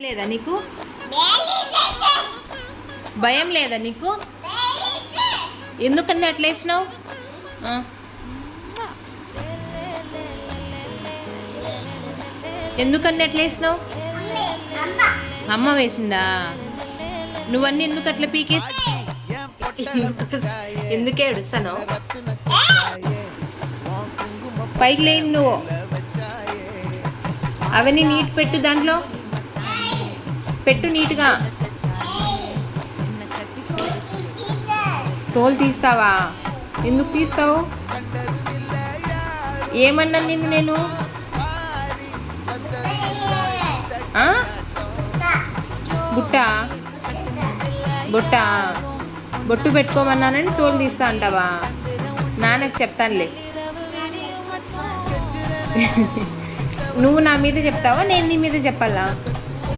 లేదా నీకు? భయం లేదా నీకు? ఎందుకని అట్లా వేసినావు? ఆ. ఎందుకని అట్లా వేసినావు? అమ్మ వేసిందా? నువ్వన్నీ ఎందుకు అట్లా పీకే ఎందుకే ఏడుస్తాను? పైకి లేం నువ్వు. అవన్నీ నీట్ పెట్టు దాంట్లో. పెట్టు నీట్గా. తోలు తీస్తావా? ఎందుకు తీస్తావు? ఏమన్నా నిన్ను నేను? బుట్ట? బుట్ట? బొట్టు పెట్టుకోమన్నానని తోలు తీస్తా అంటావా? నాన్నకు చెప్తానులే. నువ్వు నా మీద చెప్తావా? నేను నీ మీద చెప్పాలా?